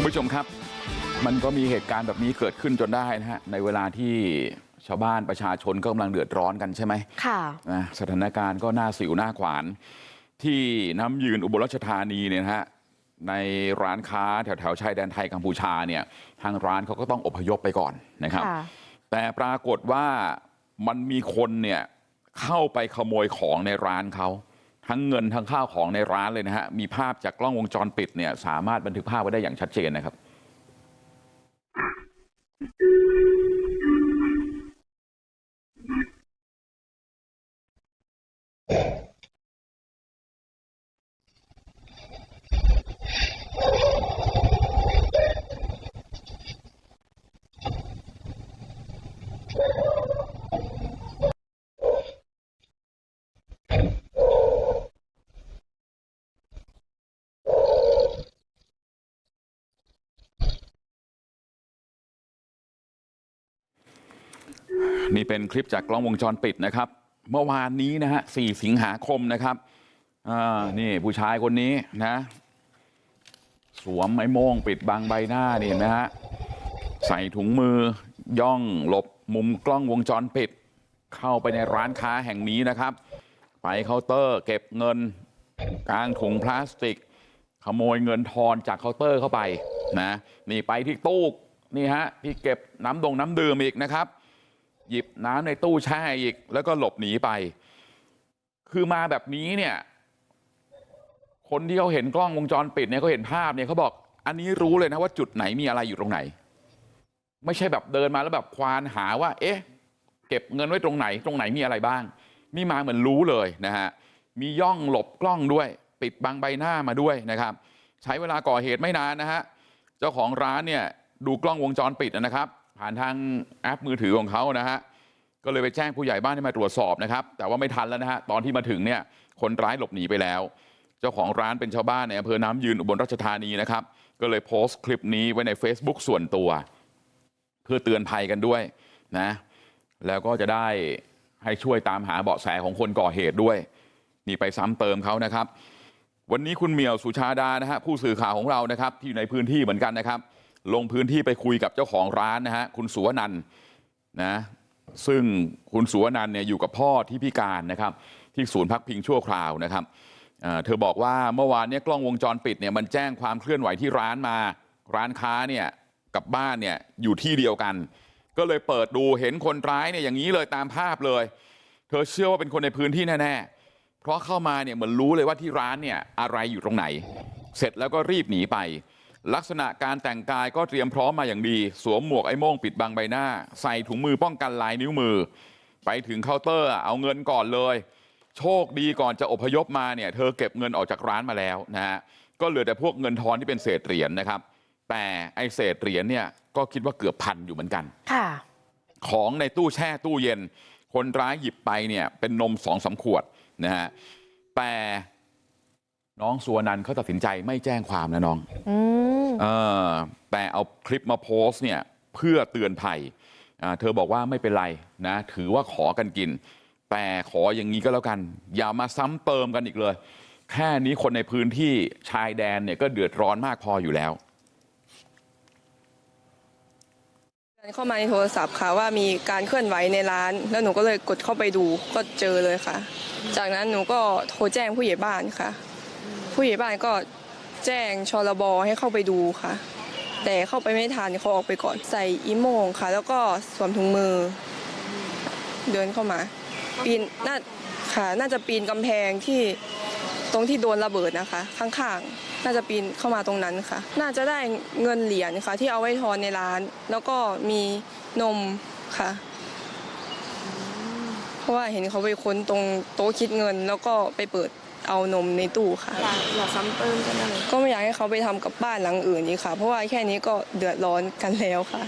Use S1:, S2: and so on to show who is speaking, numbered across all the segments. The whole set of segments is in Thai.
S1: คุณผู้ชมครับมันก็มีเหตุการณ์แบบนี้เกิดขึ้นจนได้นะฮะในเวลาที่ชาวบ้านประชาชนก็กำลังเดือดร้อนกันใช่ไหม
S2: ค่ะ
S1: นะสถานการณ์ก็น่าสิวหน้าขวานที่น้ำยืนอุบลราชธานีเนี่ยนะฮะในร้านค้าแถวแถวๆชายแดนไทยกัมพูชาเนี่ยทางร้านเขาก็ต้องอพยพไปก่อนนะครับ
S2: ค่ะ
S1: แต่ปรากฏว่ามันมีคนเนี่ยเข้าไปขโมยของในร้านเขา ทั้งเงินทั้งข้าวของในร้านเลยนะฮะมีภาพจากกล้องวงจรปิดเนี่ยสามารถบันทึกภาพไว้ได้อย่างชัดเจนนะครับ นี่เป็นคลิปจากกล้องวงจรปิดนะครับเมื่อวานนี้นะฮะ4สิงหาคมนะครับอ่านี่ผู้ชายคนนี้นะสวมไม้โม่งปิดบังใบหน้านี่เห็นไหมฮะใส่ถุงมือย่องหลบมุมกล้องวงจรปิด เข้าไปในร้านค้าแห่งนี้นะครับ ไปเคาน์เตอร์เก็บเงินกลางถุงพลาสติก ขโมยเงินทอนจากเคาน์เตอร์เข้าไปนะนี่ไปที่ตู้นี่ฮะที่เก็บน้ำดงน้ำดื่มอีกนะครับ หยิบน้ำในตู้แช่อีกแล้วก็หลบหนีไปคือมาแบบนี้เนี่ยคนที่เขาเห็นกล้องวงจรปิดเนี่ยเขาเห็นภาพเนี่ยเขาบอกอันนี้รู้เลยนะว่าจุดไหนมีอะไรอยู่ตรงไหนไม่ใช่แบบเดินมาแล้วแบบควานหาว่าเอ๊ะเก็บเงินไว้ตรงไหนตรงไหนมีอะไรบ้างนี่มาเหมือนรู้เลยนะฮะมีย่องหลบกล้องด้วยปิดบังใบหน้ามาด้วยนะครับใช้เวลาก่อเหตุไม่นานนะฮะเจ้าของร้านเนี่ยดูกล้องวงจรปิดนะครับ ผ่านทางแอปมือถือของเขานะฮะก็เลยไปแจ้งผู้ใหญ่บ้านให้มาตรวจสอบนะครับแต่ว่าไม่ทันแล้วนะฮะตอนที่มาถึงเนี่ยคนร้ายหลบหนีไปแล้วเจ้าของร้านเป็นชาวบ้านในอำเภอน้ำยืนอุบลราชธานีนะครับก็เลยโพสต์คลิปนี้ไว้ใน Facebook ส่วนตัวเพื่อเตือนภัยกันด้วยนะแล้วก็จะได้ให้ช่วยตามหาเบาะแสของคนก่อเหตุด้วยนี่ไปซ้ำเติมเขานะครับ วันนี้คุณเหมียวสุชาดานะฮะผู้สื่อข่าวของเรานะครับที่อยู่ในพื้นที่เหมือนกันนะครับ ลงพื้นที่ไปคุยกับเจ้าของร้านนะฮะคุณสุวนันนะซึ่งคุณสุวนันเนี่ยอยู่กับพ่อที่พิการนะครับที่ศูนย์พักพิงชั่วคราวนะครับเธอบอกว่าเมื่อวานเนี่ยกล้องวงจรปิดเนี่ยมันแจ้งความเคลื่อนไหวที่ร้านมาร้านค้าเนี่ยกับบ้านเนี่ยอยู่ที่เดียวกัน ก็เลยเปิดดูเห็นคนร้ายเนี่ยอย่างนี้เลยตามภาพเลย เธอเชื่อว่าเป็นคนในพื้นที่แน่ๆเพราะเข้ามาเนี่ยเหมือนรู้เลยว่าที่ร้านเนี่ยอะไรอยู่ตรงไหน เสร็จแล้วก็รีบหนีไป ลักษณะการแต่งกายก็เตรียมพร้อมมาอย่างดีสวมหมวกไอ้โม่งปิดบังใบหน้าใส่ถุงมือป้องกันลายนิ้วมือไปถึงเคาน์เตอร์เอาเงินก่อนเลยโชคดีก่อนจะอพยพมาเนี่ยเธอเก็บเงินออกจากร้านมาแล้วนะฮะก็เหลือแต่พวกเงินทอนที่เป็นเศษเหรียญนะครับแต่ไอ้เศษเหรียญเนี่ยก็คิดว่าเกือบพันอยู่เหมือนกัน
S2: ค่ะ
S1: ของในตู้แช่ตู้เย็นคนร้ายหยิบไปเนี่ยเป็นนมสองสามขวดนะฮะแต่ น้องสุวรรณันท์เขาตัดสินใจไม่แจ้งความนะน้อง
S2: อืม
S1: เออแต่เอาคลิปมาโพสต์เนี่ยเพื่อเตือนภัยอ่าเธอบอกว่าไม่เป็นไรนะถือว่าขอกันกิน แต่ขออย่างนี้ก็แล้วกัน อย่ามาซ้ำเติมกันอีกเลย แค่นี้คนในพื้นที่ชายแดนเนี่ยก็เดือดร้อนมากพออยู่แล้ว
S3: เข้ามาในโทรศัพท์ค่ะว่ามีการเคลื่อนไหวในร้าน แล้วหนูก็เลยกดเข้าไปดูก็เจอเลยค่ะ จากนั้นหนูก็โทรแจ้งผู้ใหญ่บ้านค่ะ ผู้ใหญ่บ้านก็แจ้งชลบให้เข้าไปดูค่ะ แต่เข้าไปไม่ทันเขาออกไปก่อนใส่อีโมงค่ะ แล้วก็สวมถุงมือ เดินเข้ามา ปีนน่าค่ะ น่าจะปีนกำแพงที่ตรงที่โดนระเบิดนะคะ ข้างๆ น่าจะปีนเข้ามาตรงนั้นค่ะ น่าจะได้เงินเหรียญค่ะ ที่เอาไว้ทอนในร้าน แล้วก็มีนมค่ะ เพราะว่าเห็นเขาไปค้นตรงโต๊ะคิดเงิน แล้วก็ไปเปิด เอานมในตู้ค่ะ
S2: อย่าอย่าซ้ำเติมกันเลย
S3: ก็ไม่อยากให้เขาไปทำกับบ้านหลังอื่นอีกค่ะ เพราะว่าแค่นี้ก็เดือดร้อนกันแล้วค่ะ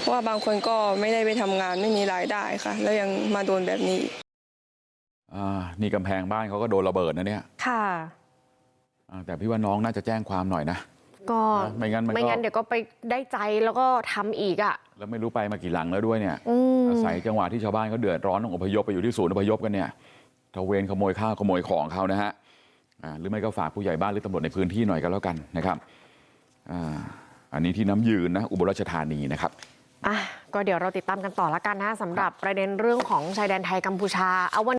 S3: เพราะว่าบางคนก็ไม่ได้ไปทำงานไม่มีรายได้ค่ะ แล้วยังมาโดนแบบนี้อีก
S1: อ่านี่กำแพงบ้านเขาก็โดนระเบิดนะเนี่ย
S2: ค่ะ
S1: อ่าแต่พี่ว่าน้องน่าจะแจ้งความหน่อยนะ
S2: ก็
S1: นะไม่งั้นมันก็
S2: ไม่งั้นเดี๋ยวก็ไปได้ใจแล้วก็ทำอีกอะ
S1: แล้วไม่รู้ไปมากี่หลังแล้วด้วยเนี่ย
S2: อืม
S1: อาศัยจังหวะที่ชาวบ้านเขาเดือดร้อนต้องอพยพไปอยู่ที่ศูนย์อพยพกันเนี่ยต ระเวนขโมยข้าวขโมยของเขานะฮะหรือไม่ก็ฝากผู้ใหญ่บ้านหรือตำรวจในพื้นที่หน่อยกันแล้วกันนะครับอันนี้ที่น้ำยืนนะอุบลราชธานีนะครับ
S2: อะก็เดี๋ยวเราติดตามกันต่อละกันนะสำหรับประเด็นเรื่องของชายแดนไทยกัมพูชาเอาวัน